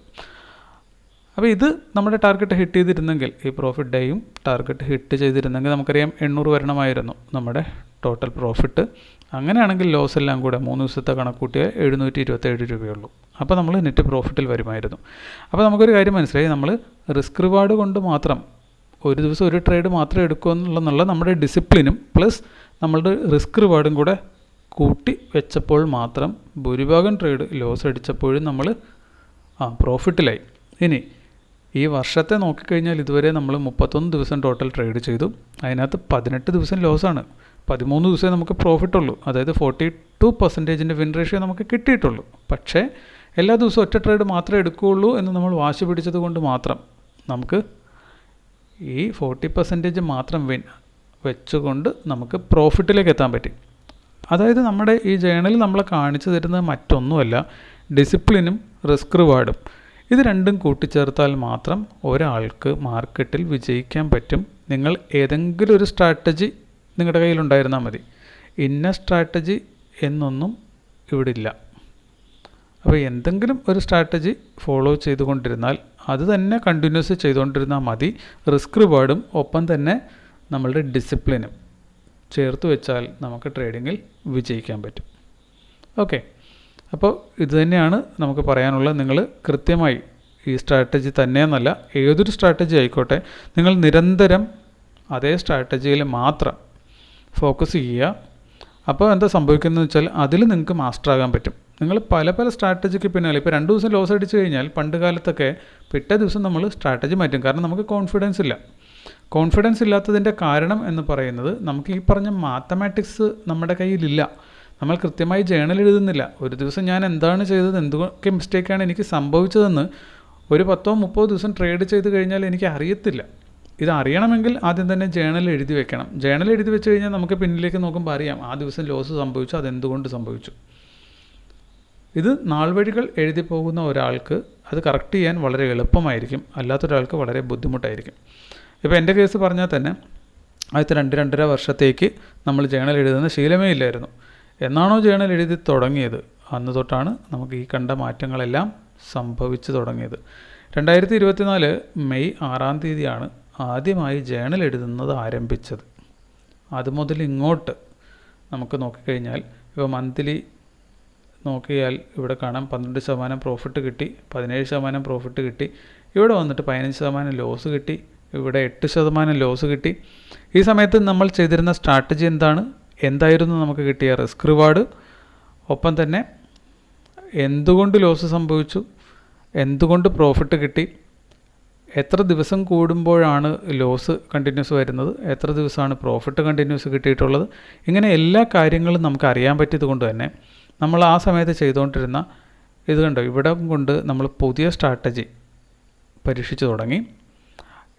അപ്പോൾ ഇത് നമ്മുടെ ടാർഗറ്റ് ഹിറ്റ് ചെയ്തിരുന്നെങ്കിൽ ഈ പ്രോഫിറ്റ് ഡേയും ടാർഗറ്റ് ഹിറ്റ് ചെയ്തിരുന്നെങ്കിൽ നമുക്കറിയാം എണ്ണൂറ് വരണമായിരുന്നു നമ്മുടെ ടോട്ടൽ പ്രോഫിറ്റ് അങ്ങനെയാണെങ്കിൽ ലോസ് എല്ലാം കൂടെ മൂന്ന് ദിവസത്തെ കണക്കൂട്ടിയാൽ എഴുന്നൂറ്റി ഇരുപത്തേഴ് രൂപയുള്ളൂ. അപ്പോൾ നമ്മൾ നെറ്റ് പ്രോഫിറ്റിൽ വരുമായിരുന്നു. അപ്പോൾ നമുക്കൊരു കാര്യം മനസ്സിലായി നമ്മൾ റിസ്ക് റിവാർഡ് കൊണ്ട് മാത്രം ഒരു ദിവസം ഒരു ട്രേഡ് മാത്രം എടുക്കുക എന്നുള്ള നമ്മുടെ ഡിസിപ്ലിനും പ്ലസ് നമ്മളുടെ റിസ്ക് റിവാർഡും കൂടെ കൂട്ടി വെച്ചപ്പോൾ മാത്രം ഭൂരിഭാഗം ട്രേഡ് ലോസ് അടിച്ചപ്പോഴും നമ്മൾ ആ പ്രോഫിറ്റിലായി ഇനി ഈ വർഷത്തെ നോക്കിക്കഴിഞ്ഞാൽ ഇതുവരെ നമ്മൾ മുപ്പത്തൊന്ന് ദിവസം ടോട്ടൽ ട്രേഡ് ചെയ്തു. അതിനകത്ത് പതിനെട്ട് ദിവസം ലോസാണ് പതിമൂന്ന് ദിവസമേ നമുക്ക് പ്രോഫിറ്റ് ഉള്ളൂ. അതായത് ഫോർട്ടി ടു പെർസെന്റേജിന്റെ വിൻ റേഷ്യോ നമുക്ക് കിട്ടിയിട്ടുള്ളൂ. പക്ഷേ എല്ലാ ദിവസവും ഒറ്റ ട്രേഡ് മാത്രമേ എടുക്കുകയുള്ളൂ എന്ന് നമ്മൾ വാശി പിടിച്ചത് കൊണ്ട് മാത്രം നമുക്ക് ഈ ഫോർട്ടി പെർസെന്റേജ് മാത്രം വിൻ വെച്ചുകൊണ്ട് നമുക്ക് പ്രോഫിറ്റിലേക്ക് എത്താൻ പറ്റി. അതായത് നമ്മുടെ ഈ ജേണലിൽ നമ്മളെ കാണിച്ചു തരുന്നത് മറ്റൊന്നുമല്ല. ഡിസിപ്ലിനും റിസ്ക് റിവാർഡും ഇത് രണ്ടും കൂട്ടിച്ചേർത്താൽ മാത്രം ഒരാൾക്ക് മാർക്കറ്റിൽ വിജയിക്കാൻ പറ്റും. നിങ്ങൾ ഏതെങ്കിലും ഒരു സ്ട്രാറ്റജി നിങ്ങളുടെ കയ്യിലുണ്ടായിരുന്നാൽ മതി. ഇന്ന സ്ട്രാറ്റജി എന്നൊന്നും ഇവിടെ ഇല്ല അപ്പോൾ എന്തെങ്കിലും ഒരു സ്ട്രാറ്റജി ഫോളോ ചെയ്തുകൊണ്ടിരുന്നാൽ അത് തന്നെ കണ്ടിന്യൂസ് ചെയ്തുകൊണ്ടിരുന്നാൽ മതി. റിസ്ക് റിവാർഡും ഒപ്പം തന്നെ നമ്മളുടെ ഡിസിപ്ലിനും ചേർത്ത് വെച്ചാൽ നമുക്ക് ട്രേഡിങ്ങിൽ വിജയിക്കാൻ പറ്റും. ഓക്കെ. അപ്പോൾ ഇത് തന്നെയാണ് നമുക്ക് പറയാനുള്ളത്. നിങ്ങൾ കൃത്യമായി ഈ സ്ട്രാറ്റജി തന്നെയെന്നല്ല ഏതൊരു സ്ട്രാറ്റജി ആയിക്കോട്ടെ നിങ്ങൾ നിരന്തരം അതേ സ്ട്രാറ്റജിയിൽ മാത്രം ഫോക്കസ് ചെയ്യുക. അപ്പോൾ എന്താ സംഭവിക്കുന്നത് വെച്ചാൽ അതിൽ നിങ്ങൾക്ക് മാസ്റ്റർ ആകാൻ പറ്റും. നിങ്ങൾ പല പല സ്ട്രാറ്റജിക്ക് പിന്നാലെ ഇപ്പോൾ രണ്ട് ദിവസം ലോസ് അടിച്ചു കഴിഞ്ഞാൽ പണ്ട് കാലത്തൊക്കെ പിറ്റേ ദിവസം നമ്മൾ സ്ട്രാറ്റജി മാറ്റും. കാരണം നമുക്ക് കോൺഫിഡൻസ് ഇല്ല. കോൺഫിഡൻസ് ഇല്ലാത്തതിന്റെ കാരണം എന്ന് പറയുന്നത് നമുക്ക് ഈ പറഞ്ഞ മാത്തമാറ്റിക്സ് നമ്മുടെ കയ്യിലില്ല. നമ്മൾ കൃത്യമായി ജേണൽ എഴുതുന്നില്ല. ഒരു ദിവസം ഞാൻ എന്താണ് ചെയ്തത് എന്തൊക്കെ മിസ്റ്റേക്കാണ് എനിക്ക് സംഭവിച്ചതെന്ന് ഒരു പത്തോ മുപ്പതോ ദിവസം ട്രേഡ് ചെയ്ത് കഴിഞ്ഞാൽ എനിക്ക് അറിയത്തില്ല. ഇത് അറിയണമെങ്കിൽ ആദ്യം തന്നെ ജേണൽ എഴുതി വെക്കണം. ജേണൽ എഴുതി വെച്ച് കഴിഞ്ഞാൽ നമുക്ക് പിന്നിലേക്ക് നോക്കുമ്പോൾ അറിയാം ആ ദിവസം ലോസ് സംഭവിച്ചു അതെന്തുകൊണ്ട് സംഭവിച്ചു. ഇത് നാൾ വഴികൾ എഴുതി പോകുന്ന ഒരാൾക്ക് അത് കറക്റ്റ് ചെയ്യാൻ വളരെ എളുപ്പമായിരിക്കും. അല്ലാത്തൊരാൾക്ക് വളരെ ബുദ്ധിമുട്ടായിരിക്കും. ഇപ്പോൾ എന്റെ കേസ് പറഞ്ഞാൽ തന്നെ ആദ്യത്തെ രണ്ട് രണ്ടര വർഷത്തേക്ക് നമ്മൾ ജേണൽ എഴുതുന്ന ശീലമേ ഇല്ലായിരുന്നു. എന്നാണോ ജേണൽ എഴുതി തുടങ്ങിയത്? അന്ന് തൊട്ടാണ് നമുക്ക് ഈ കണ്ട മാറ്റങ്ങളെല്ലാം സംഭവിച്ചു തുടങ്ങിയത്. രണ്ടായിരത്തി ഇരുപത്തിനാല് മെയ് ആറാം തീയതിയാണ് ആദ്യമായി ജേണൽ എഴുതുന്നത് ആരംഭിച്ചത്. അതുമുതൽ ഇങ്ങോട്ട് നമുക്ക് നോക്കിക്കഴിഞ്ഞാൽ ഇപ്പോൾ മന്ത്ലി നോക്കിയാൽ ഇവിടെ കാണാം പന്ത്രണ്ട് ശതമാനം പ്രോഫിറ്റ് കിട്ടി പതിനേഴ് ശതമാനം പ്രോഫിറ്റ് കിട്ടി ഇവിടെ വന്നിട്ട് പതിനഞ്ച് ശതമാനം ലോസ് കിട്ടി ഇവിടെ എട്ട് ശതമാനം ലോസ് കിട്ടി. ഈ സമയത്ത് നമ്മൾ ചെയ്തിരുന്ന സ്ട്രാറ്റജി എന്താണ്? എന്തായിരുന്നു നമുക്ക് കിട്ടിയ റിസ്ക് റിവാർഡ്? ഒപ്പം തന്നെ എന്തുകൊണ്ട് ലോസ് സംഭവിച്ചു? എന്തുകൊണ്ട് പ്രോഫിറ്റ് കിട്ടി? എത്ര ദിവസം കൂടുമ്പോഴാണ് ലോസ് കണ്ടിന്യൂസ് വരുന്നത്? എത്ര ദിവസമാണ് പ്രോഫിറ്റ് കണ്ടിന്യൂസ് കിട്ടിയിട്ടുള്ളത്? ഇങ്ങനെ എല്ലാ കാര്യങ്ങളും നമുക്ക് അറിയാൻ പറ്റിയത് കൊണ്ട് തന്നെ നമ്മൾ ആ സമയത്ത് ചെയ്തുകൊണ്ടിരുന്ന ഇത് കണ്ടോ? ഇവിടെ കൊണ്ട് നമ്മൾ പുതിയ സ്ട്രാറ്റജി പരീക്ഷിച്ചു തുടങ്ങി.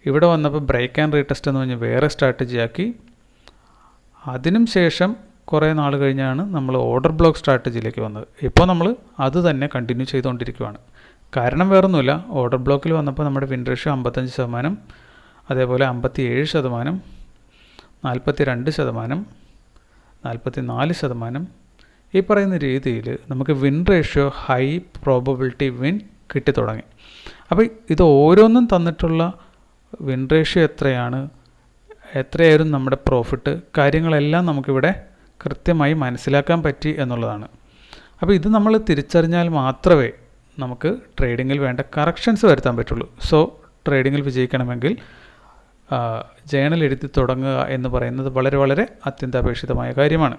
ഇവിടെ വന്നപ്പോൾ ബ്രേക്ക് ആൻഡ് റീടെസ്റ്റ് എന്ന് പറഞ്ഞ് വേറെ സ്ട്രാറ്റജി ആക്കി. അതിനും ശേഷം കുറേ നാൾ കഴിഞ്ഞാണ് നമ്മൾ ഓർഡർ ബ്ലോക്ക് സ്ട്രാറ്റജിയിലേക്ക് വന്നത്. ഇപ്പോൾ നമ്മൾ അത് തന്നെ കണ്ടിന്യൂ ചെയ്തുകൊണ്ടിരിക്കുകയാണ് കാരണം വേറൊന്നുമില്ല. ഓർഡർ ബ്ലോക്കിൽ വന്നപ്പോൾ നമ്മുടെ വിൻ റേഷ്യോ അമ്പത്തഞ്ച് ശതമാനം അതേപോലെ അമ്പത്തി ഏഴ് ശതമാനം നാൽപ്പത്തി രണ്ട് ശതമാനം നാൽപ്പത്തി നാല് ശതമാനം. ഈ പറയുന്ന രീതിയിൽ നമുക്ക് win ratio high probability win കിട്ടി തുടങ്ങി അപ്പോൾ ഇത് ഓരോന്നും തന്നിട്ടുള്ള വിൻ റേഷ്യോ എത്രയാണ്? എത്രയായിരുന്നു നമ്മുടെ പ്രോഫിറ്റ് കാര്യങ്ങളെല്ലാം നമുക്കിവിടെ കൃത്യമായി മനസ്സിലാക്കാൻ പറ്റി എന്നുള്ളതാണ്. അപ്പോൾ ഇത് നമ്മൾ തിരിച്ചറിഞ്ഞാൽ മാത്രമേ നമുക്ക് ട്രേഡിങ്ങിൽ വേണ്ട കറക്ഷൻസ് വരുത്താൻ പറ്റുള്ളൂ. സോ ട്രേഡിങ്ങിൽ വിജയിക്കണമെങ്കിൽ ജേണൽ എഴുതി തുടങ്ങുക എന്ന് പറയുന്നത് വളരെ വളരെ അത്യന്താപേക്ഷിതമായ കാര്യമാണ്.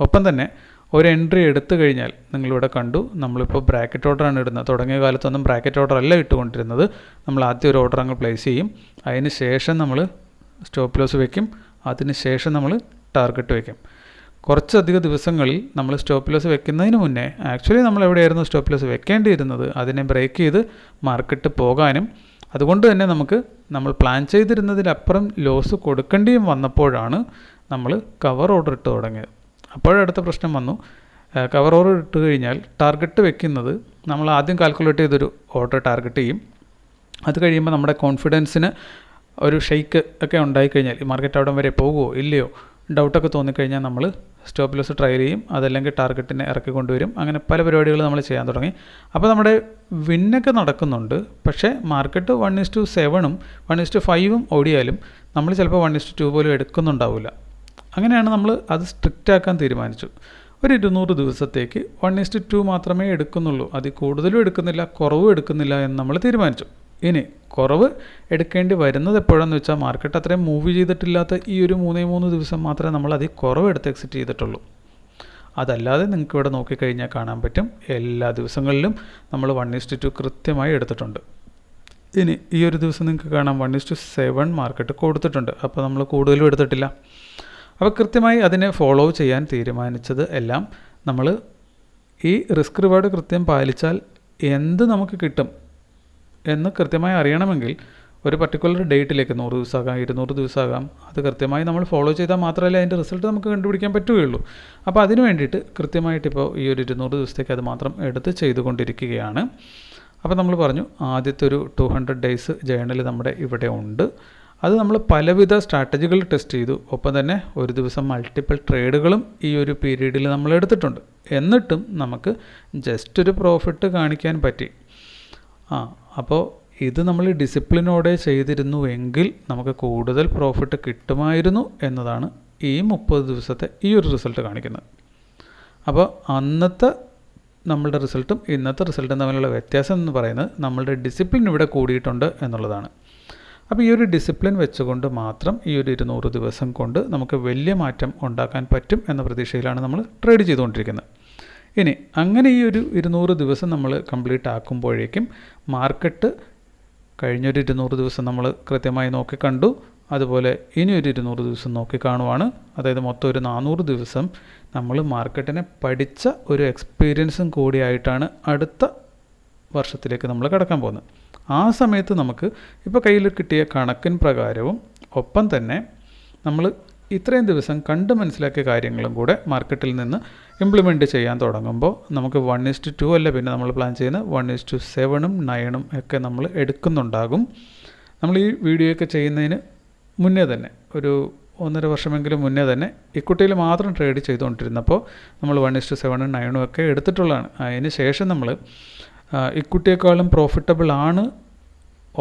ഒപ്പം തന്നെ ഒരു എൻട്രി എടുത്തു കഴിഞ്ഞാൽ നിങ്ങളിവിടെ കണ്ടു നമ്മളിപ്പോൾ ബ്രാക്കറ്റ് ഓർഡറാണ് ഇടുന്നത്. തുടങ്ങിയ കാലത്തൊന്നും ബ്രാക്കറ്റ് ഓർഡർ അല്ല ഇട്ടുകൊണ്ടിരുന്നത്. നമ്മൾ ആദ്യം ഒരു ഓർഡർ അങ്ങ് പ്ലേസ് ചെയ്യും. അതിന് ശേഷം നമ്മൾ സ്റ്റോപ്പ് ലോസ് വയ്ക്കും അതിന് ശേഷം നമ്മൾ ടാർഗറ്റ് വയ്ക്കും കുറച്ചധികം ദിവസങ്ങളിൽ നമ്മൾ സ്റ്റോപ്പ് ലോസ് വെക്കുന്നതിന് മുന്നേ ആക്ച്വലി നമ്മൾ എവിടെയായിരുന്നു സ്റ്റോപ്പ് ലോസ് വെക്കേണ്ടിയിരുന്നത്? അതിനെ ബ്രേക്ക് ചെയ്ത് മാർക്കറ്റ് പോകാനും അതുകൊണ്ട് തന്നെ നമുക്ക് നമ്മൾ പ്ലാൻ ചെയ്തിരുന്നതിലപ്പുറം ലോസ് കൊടുക്കേണ്ടിയും വന്നപ്പോഴാണ് നമ്മൾ കവർ ഓർഡർ ഇട്ട് തുടങ്ങിയത്. അപ്പോഴടുത്ത പ്രശ്നം വന്നു. കവർ ഓർഡർ ഇട്ട് കഴിഞ്ഞാൽ ടാർഗറ്റ് വെക്കുന്നത് നമ്മൾ ആദ്യം കാൽക്കുലേറ്റ് ചെയ്തൊരു ഓർഡർ ടാർഗറ്റ് ചെയ്യും. അത് കഴിയുമ്പോൾ നമ്മുടെ കോൺഫിഡൻസിന് ഒരു ഷെയ്ക്ക് ഒക്കെ ഉണ്ടായിക്കഴിഞ്ഞാൽ മാർക്കറ്റ് അവിടം വരെ പോകുമോ ഇല്ലയോ ഡൗട്ടൊക്കെ തോന്നിക്കഴിഞ്ഞാൽ നമ്മൾ സ്റ്റോപ്പ് ലോസ് ട്രയൽ ചെയ്യും അതല്ലെങ്കിൽ ടാർഗറ്റിനെ ഇറക്കി കൊണ്ടുവരും. അങ്ങനെ പല പരിപാടികൾ നമ്മൾ ചെയ്യാൻ തുടങ്ങി. അപ്പോൾ നമ്മുടെ വിന്നൊക്കെ നടക്കുന്നുണ്ട്. പക്ഷേ മാർക്കറ്റ് വൺ ഇസ് ടു സെവനും വൺ ഇസ് ടു ഫൈവും ഓടിയാലും നമ്മൾ ചിലപ്പോൾ വൺ ഇസ് ടു ടു പോലും എടുക്കുന്നുണ്ടാവില്ല. അങ്ങനെയാണ് നമ്മൾ അത് സ്ട്രിക്റ്റ് ആക്കാൻ തീരുമാനിച്ചു. ഒരു ഇരുന്നൂറ് ദിവസത്തേക്ക് വൺ ഇസ്റ്റ് ടു മാത്രമേ എടുക്കുന്നുള്ളൂ. അതിൽ കൂടുതലും എടുക്കുന്നില്ല കുറവും എടുക്കുന്നില്ല എന്ന് നമ്മൾ തീരുമാനിച്ചു. ഇനി കുറവ് എടുക്കേണ്ടി വരുന്നത് എപ്പോഴാന്ന് വെച്ചാൽ മാർക്കറ്റ് അത്രയും മൂവ് ചെയ്തിട്ടില്ലാത്ത ഈ ഒരു മൂന്നേ മൂന്ന് ദിവസം മാത്രമേ നമ്മൾ അതിൽ കുറവ് എടുത്ത് എക്സിറ്റ് ചെയ്തിട്ടുള്ളൂ. അതല്ലാതെ നിങ്ങൾക്ക് ഇവിടെ നോക്കിക്കഴിഞ്ഞാൽ കാണാൻ പറ്റും എല്ലാ ദിവസങ്ങളിലും നമ്മൾ വൺ ഇസ്റ്റ് ടു കൃത്യമായി എടുത്തിട്ടുണ്ട്. ഇനി ഈ ഒരു ദിവസം നിങ്ങൾക്ക് കാണാം വൺ ഇസ്റ്റ് സെവൻ മാർക്കറ്റ് കൊടുത്തിട്ടുണ്ട്. അപ്പോൾ നമ്മൾ കൂടുതലും എടുത്തിട്ടില്ല. അപ്പോൾ കൃത്യമായി അതിനെ ഫോളോ ചെയ്യാൻ തീരുമാനിച്ചത് എല്ലാം നമ്മൾ ഈ റിസ്ക് റിവാർഡ് കൃത്യം പാലിച്ചാൽ എന്ത് നമുക്ക് കിട്ടും? എന്ന് കൃത്യമായി അറിയണമെങ്കിൽ ഒരു പർട്ടിക്കുലർ ഡേറ്റിലേക്ക് നൂറ് ദിവസമാകാം ഇരുന്നൂറ് ദിവസമാകാം. അത് കൃത്യമായി നമ്മൾ ഫോളോ ചെയ്താൽ മാത്രമല്ലേ അതിന്റെ റിസൾട്ട് നമുക്ക് കണ്ടുപിടിക്കാൻ പറ്റുകയുള്ളൂ. അപ്പോൾ അതിന് വേണ്ടിയിട്ട് കൃത്യമായിട്ട് ഇപ്പോൾ ഈ ഒരു ഇരുന്നൂറ് ദിവസത്തേക്ക് അത് മാത്രം എടുത്ത് ചെയ്തുകൊണ്ടിരിക്കുകയാണ്. അപ്പോൾ നമ്മൾ പറഞ്ഞു ആദ്യത്തെ ഒരു ടു ഹൺഡ്രഡ് ഡേയ്സ് ജേണൽ നമ്മുടെ ഇവിടെ ഉണ്ട്. അത് നമ്മൾ പലവിധ സ്ട്രാറ്റജികൾ ടെസ്റ്റ് ചെയ്തു. ഒപ്പം തന്നെ ഒരു ദിവസം മൾട്ടിപ്പിൾ ട്രേഡുകളും ഈ ഒരു പീരീഡിൽ നമ്മൾ എടുത്തിട്ടുണ്ട്. എന്നിട്ടും നമുക്ക് ജസ്റ്റ് ഒരു പ്രോഫിറ്റ് കാണിക്കാൻ പറ്റി. ആ അപ്പോൾ ഇത് നമ്മൾ ഡിസിപ്ലിനോടെ ചെയ്തിരുന്നു എങ്കിൽ നമുക്ക് കൂടുതൽ പ്രോഫിറ്റ് കിട്ടുമായിരുന്നു എന്നതാണ് ഈ മുപ്പത് ദിവസത്തെ ഈ ഒരു റിസൾട്ട് കാണിക്കുന്നത്. അപ്പോൾ അന്നത്തെ നമ്മളുടെ റിസൾട്ടും ഇന്നത്തെ റിസൾട്ടും തമ്മിലുള്ള വ്യത്യാസം എന്ന് പറയുന്നത് നമ്മളുടെ ഡിസിപ്ലിൻ ഇവിടെ കൂടിയിട്ടുണ്ട് എന്നുള്ളതാണ്. അപ്പോൾ ഈ ഒരു ഡിസിപ്ലിൻ വെച്ചുകൊണ്ട് മാത്രം ഈ ഒരു ഇരുന്നൂറ് ദിവസം കൊണ്ട് നമുക്ക് വലിയ മാറ്റം ഉണ്ടാക്കാൻ പറ്റും എന്ന പ്രതീക്ഷയിലാണ് നമ്മൾ ട്രേഡ് ചെയ്തുകൊണ്ടിരിക്കുന്നത്. ഇനി അങ്ങനെ ഈ ഒരു ഇരുന്നൂറ് ദിവസം നമ്മൾ കംപ്ലീറ്റ് ആക്കുമ്പോഴേക്കും മാർക്കറ്റ് കഴിഞ്ഞൊരു ഇരുന്നൂറ് ദിവസം നമ്മൾ കൃത്യമായി നോക്കി കണ്ടു. അതുപോലെ ഇനി ഒരു ഇരുന്നൂറ് ദിവസം നോക്കി കാണുവാണ്. അതായത് മൊത്തം ഒരു നാനൂറ് ദിവസം നമ്മൾ മാർക്കറ്റിനെ പഠിച്ച ഒരു എക്സ്പീരിയൻസും കൂടിയായിട്ടാണ് അടുത്ത വർഷത്തിലേക്ക് നമ്മൾ കടക്കാൻ പോകുന്നത്. ആ സമയത്ത് നമുക്ക് ഇപ്പോൾ കയ്യിൽ കിട്ടിയ കണക്കിൻ പ്രകാരവും ഒപ്പം തന്നെ നമ്മൾ ഇത്രയും ദിവസം കണ്ട് മനസ്സിലാക്കിയ കാര്യങ്ങളും കൂടെ മാർക്കറ്റിൽ നിന്ന് ഇംപ്ലിമെന്റ് ചെയ്യാൻ തുടങ്ങുമ്പോൾ നമുക്ക് വൺ ഇസ്റ്റ് ടു അല്ല? പിന്നെ നമ്മൾ പ്ലാൻ ചെയ്യുന്നത് വൺ ഇസ്റ്റു സെവനും നയനും ഒക്കെ നമ്മൾ എടുക്കുന്നുണ്ടാകും. നമ്മൾ ഈ വീഡിയോയൊക്കെ ചെയ്യുന്നതിന് മുന്നേ തന്നെ ഒരു ഒന്നര വർഷമെങ്കിലും മുന്നേ തന്നെ ഇക്വിറ്റിയിൽ മാത്രം ട്രേഡ് ചെയ്തുകൊണ്ടിരുന്നപ്പോൾ നമ്മൾ വൺ ഇസ്റ്റു സെവനും നയനും ഒക്കെ എടുത്തിട്ടുള്ളതാണ്. അതിന് ശേഷം നമ്മൾ ഇക്വിറ്റിയേക്കാളും പ്രോഫിറ്റബിൾ ആണ്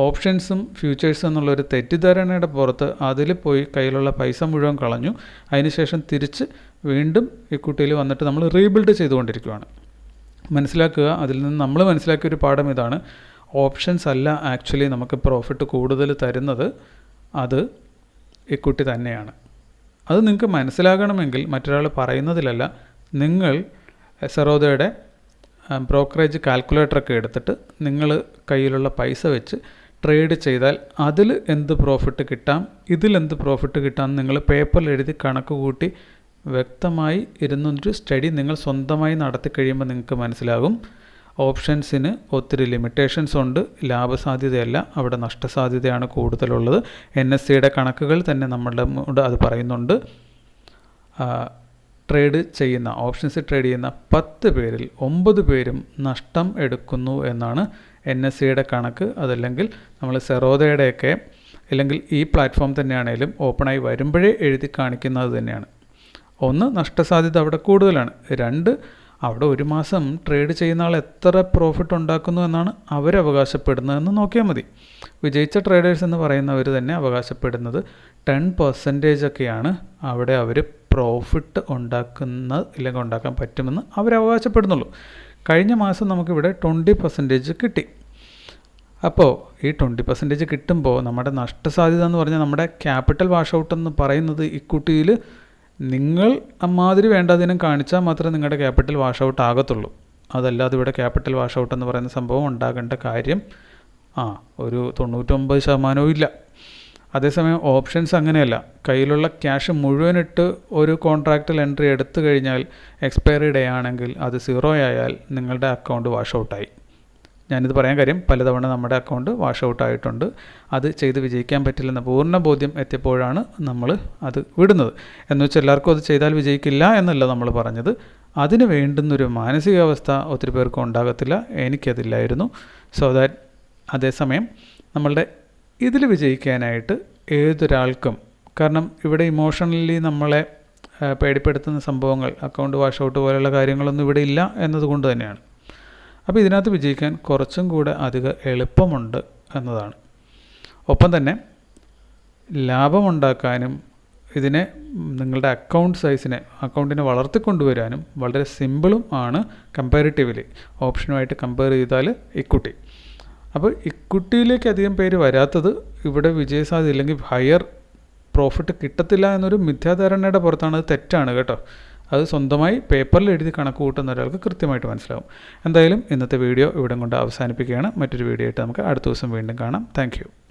ഓപ്ഷൻസും ഫ്യൂച്ചേഴ്സും എന്നുള്ളൊരു തെറ്റിദ്ധാരണയുടെ പുറത്ത് അതിൽ പോയി കയ്യിലുള്ള പൈസ മുഴുവൻ കളഞ്ഞു. അതിനുശേഷം തിരിച്ച് വീണ്ടും ഇക്വിറ്റിയിൽ വന്നിട്ട് നമ്മൾ റീബിൽഡ് ചെയ്തുകൊണ്ടിരിക്കുകയാണ് മനസ്സിലാക്കുക അതിൽ നിന്ന് നമ്മൾ മനസ്സിലാക്കിയ ഒരു പാഠം ഇതാണ്. ഓപ്ഷൻസ് അല്ല ആക്ച്വലി നമുക്ക് പ്രോഫിറ്റ് കൂടുതൽ തരുന്നത്. അത് ഇക്വിറ്റി തന്നെയാണ്. അത് നിങ്ങൾക്ക് മനസ്സിലാകണമെങ്കിൽ മറ്റൊരാൾ പറയുന്നതിലല്ല. നിങ്ങൾ സെറോദയുടെ ബ്രോക്കറേജ് കാൽക്കുലേറ്ററൊക്കെ എടുത്തിട്ട് നിങ്ങൾ കയ്യിലുള്ള പൈസ വെച്ച് ട്രേഡ് ചെയ്താൽ അതിൽ എന്ത് പ്രോഫിറ്റ് കിട്ടാം ഇതിൽ എന്ത് പ്രോഫിറ്റ് കിട്ടാം നിങ്ങൾ പേപ്പറിൽ എഴുതി കണക്ക് കൂട്ടി വ്യക്തമായി ഇരുന്നൊരു സ്റ്റഡി നിങ്ങൾ സ്വന്തമായി നടത്തി കഴിയുമ്പോൾ നിങ്ങൾക്ക് മനസ്സിലാകും. ഓപ്ഷൻസിന് ഒത്തിരി ലിമിറ്റേഷൻസ് ഉണ്ട്. ലാഭസാധ്യതയല്ല. അവിടെ നഷ്ടസാധ്യതയാണ് കൂടുതലുള്ളത്. എൻ എസ് സിയുടെ കണക്കുകൾ തന്നെ നമ്മളുടെ അത് പറയുന്നുണ്ട്. ട്രേഡ് ചെയ്യുന്ന ഓപ്ഷൻസ് ട്രേഡ് ചെയ്യുന്ന പത്ത് പേരിൽ ഒമ്പത് പേരും നഷ്ടം എടുക്കുന്നു എന്നാണ് എൻ എസ് സിയുടെ കണക്ക്. അതല്ലെങ്കിൽ നമ്മൾ സെറോദയുടെയൊക്കെ അല്ലെങ്കിൽ ഈ പ്ലാറ്റ്ഫോം തന്നെയാണേലും ഓപ്പണായി വരുമ്പോഴേ എഴുതി കാണിക്കുന്നത് തന്നെയാണ്. ഒന്ന് നഷ്ടസാധ്യത അവിടെ കൂടുതലാണ്. രണ്ട് അവിടെ ഒരു മാസം ട്രേഡ് ചെയ്യുന്ന ആൾ എത്ര പ്രോഫിറ്റ് ഉണ്ടാക്കുന്നു എന്നാണ് അവരവകാശപ്പെടുന്നതെന്ന് നോക്കിയാൽ മതി. വിജയിച്ച ട്രേഡേഴ്സ് എന്ന് പറയുന്നവർ തന്നെ അവകാശപ്പെടുന്നത് ടെൻ പെർസെന്റേജ് ഒക്കെയാണ് അവിടെ അവർ പ്രോഫിറ്റ് ഉണ്ടാക്കുന്ന ഇല്ലെങ്കിൽ ഉണ്ടാക്കാൻ പറ്റുമെന്ന് അവരവകാശപ്പെടുന്നുള്ളൂ കഴിഞ്ഞ മാസം നമുക്കിവിടെ ട്വന്റി പെർസെന്റേജ് കിട്ടി. അപ്പോൾ ഈ ട്വന്റി പെർസെന്റേജ് കിട്ടുമ്പോൾ നമ്മുടെ നഷ്ടസാധ്യത എന്ന് പറഞ്ഞാൽ നമ്മുടെ ക്യാപിറ്റൽ വാഷ് ഔട്ട് എന്ന് പറയുന്നത് ഇക്വിറ്റിയിൽ നിങ്ങൾ അമ്മാതിരി വേണ്ടതിനും കാണിച്ചാൽ മാത്രമേ നിങ്ങളുടെ ക്യാപിറ്റൽ വാഷ് ഔട്ട് ആകത്തുള്ളൂ. അതല്ലാതെ ഇവിടെ ക്യാപിറ്റൽ വാഷ് ഔട്ട് എന്ന് പറയുന്ന സംഭവം ഉണ്ടാകേണ്ട കാര്യം ആ ഒരു തൊണ്ണൂറ്റൊമ്പത് ശതമാനവും ഇല്ല. അതേസമയം ഓപ്ഷൻസ് അങ്ങനെയല്ല. കയ്യിലുള്ള ക്യാഷ് മുഴുവൻ ഇട്ട് ഒരു കോൺട്രാക്റ്റിൽ എൻട്രി എടുത്തു കഴിഞ്ഞാൽ എക്സ്പയറി ഡേ ആണെങ്കിൽ അത് സീറോ ആയാൽ നിങ്ങളുടെ അക്കൗണ്ട് വാഷ് ഔട്ടായി. ഞാനിത് പറയാൻ കാര്യം പലതവണ നമ്മുടെ അക്കൗണ്ട് വാഷ് ഔട്ട് ആയിട്ടുണ്ട്. അത് ചെയ്ത് വിജയിക്കാൻ പറ്റില്ലെന്ന പൂർണ ബോധ്യം എത്തിയപ്പോഴാണ് നമ്മൾ അത് വിടുന്നത്. എന്ന് വെച്ചാൽ എല്ലാവർക്കും അത് ചെയ്താൽ വിജയിക്കില്ല എന്നല്ല നമ്മൾ പറഞ്ഞത്. അതിന് വേണ്ടുന്നൊരു മാനസികാവസ്ഥ ഒത്തിരി പേർക്കും ഉണ്ടാകത്തില്ല. എനിക്കതില്ലായിരുന്നു. സോ ദാറ്റ് അതേസമയം നമ്മളുടെ ഇതിൽ വിജയിക്കാനായിട്ട് ഏതൊരാൾക്കും കാരണം ഇവിടെ ഇമോഷണലി നമ്മളെ പേടിപ്പെടുത്തുന്ന സംഭവങ്ങൾ അക്കൗണ്ട് വാഷ് ഔട്ട് പോലെയുള്ള കാര്യങ്ങളൊന്നും ഇവിടെ ഇല്ല എന്നതുകൊണ്ട് തന്നെയാണ്. അപ്പോൾ ഇതിനകത്ത് വിജയിക്കാൻ കുറച്ചും കൂടെ അധിക എളുപ്പമുണ്ട് എന്നതാണ്. ഒപ്പം തന്നെ ലാഭമുണ്ടാക്കാനും ഇതിനെ നിങ്ങളുടെ അക്കൗണ്ട് സൈസിനെ അക്കൗണ്ടിനെ വളർത്തിക്കൊണ്ടുവരാനും വളരെ സിമ്പിളും ആണ് കമ്പാരിറ്റീവ്ലി. ഓപ്ഷനുമായിട്ട് കമ്പയർ ചെയ്താൽ ഇക്വിറ്റി. അപ്പോൾ ഇക്വിറ്റിയിലേക്ക് അധികം പേര് വരാത്തത് ഇവിടെ വിജയസാധ്യത ഇല്ലെങ്കിൽ ഹയർ പ്രോഫിറ്റ് കിട്ടത്തില്ല എന്നൊരു മിഥ്യാധാരണയുടെ പുറത്താണ്. അത് തെറ്റാണ് കേട്ടോ. അത് സ്വന്തമായി പേപ്പറിൽ എഴുതി കണക്ക് കൂട്ടുന്ന ഒരാൾക്ക് കൃത്യമായിട്ട് മനസ്സിലാവും. എന്തായാലും ഇന്നത്തെ വീഡിയോ ഇവിടെ കൊണ്ട് അവസാനിപ്പിക്കുകയാണ്. മറ്റൊരു വീഡിയോ ആയിട്ട് നമുക്ക് അടുത്ത ദിവസം വീണ്ടും കാണാം. താങ്ക്